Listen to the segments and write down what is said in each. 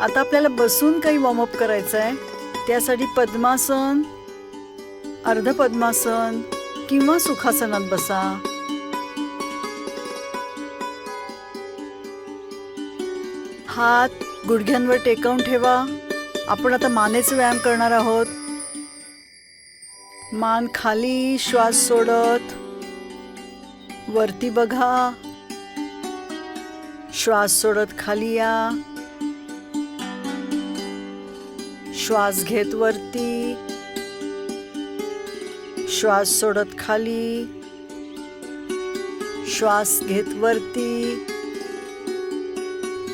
आता आपल्याला बसून काही वॉर्मअप करायचं आहे त्यासाठी पद्मासन अर्ध पद्मासन किंवा सुखासनात बसा. हात गुडघ्यांवर टेकवून ठेवा. आपण आता मानेचे व्यायाम करणार आहोत. मान खाली श्वास सोडत. वरती बघा. श्वास सोडत खाली या. श्वास घेत वरती. श्वास सोडत खाली. श्वास घेत वरती.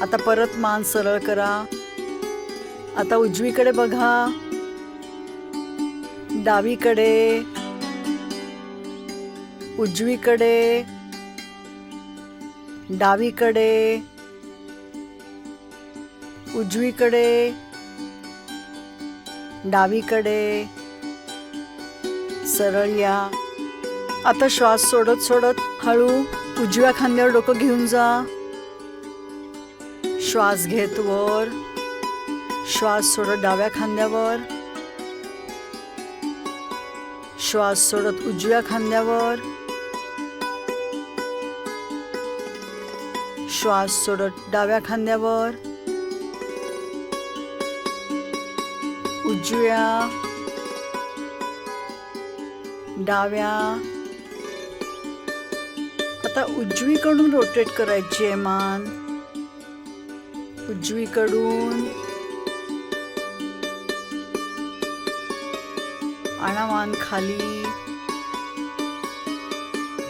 आता परत मान सरळ करा. आता उजवीकडे बघा. डावीकडे. उजवीकडे. डावीकडे. उजवीकडे. डावीकडे सरळ या. आता श्वास सोडत सोडत हळू उजव्या खांद्यावर डोकं घेऊन जा. श्वास घेत वर. श्वास सोडत डाव्या खांद्यावर. श्वास सोडत उजव्या खांद्यावर. श्वास सोडत डाव्या खांद्यावर. उजव्या डाव्या. आता उजवीकडून रोटेट करायची आहे मान. उजवीकडून. आणा मान खाली.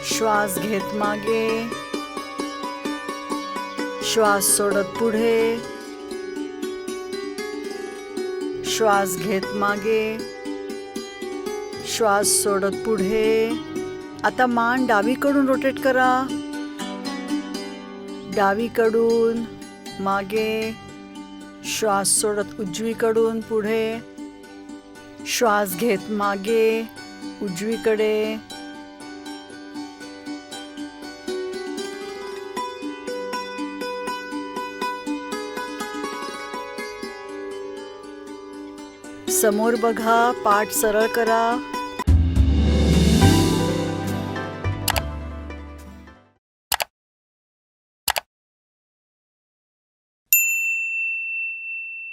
श्वास घेत मागे. श्वास सोडत पुढे. श्वास घेत मागे श्वास सोडत पुढे. आता मान डावीकडून रोटेट करा. डावीकडून मागे श्वास सोडत उजवीकडून पुढे. श्वास घेत मागे उजवीकडे. समोर बघा पाठ सरळ करा.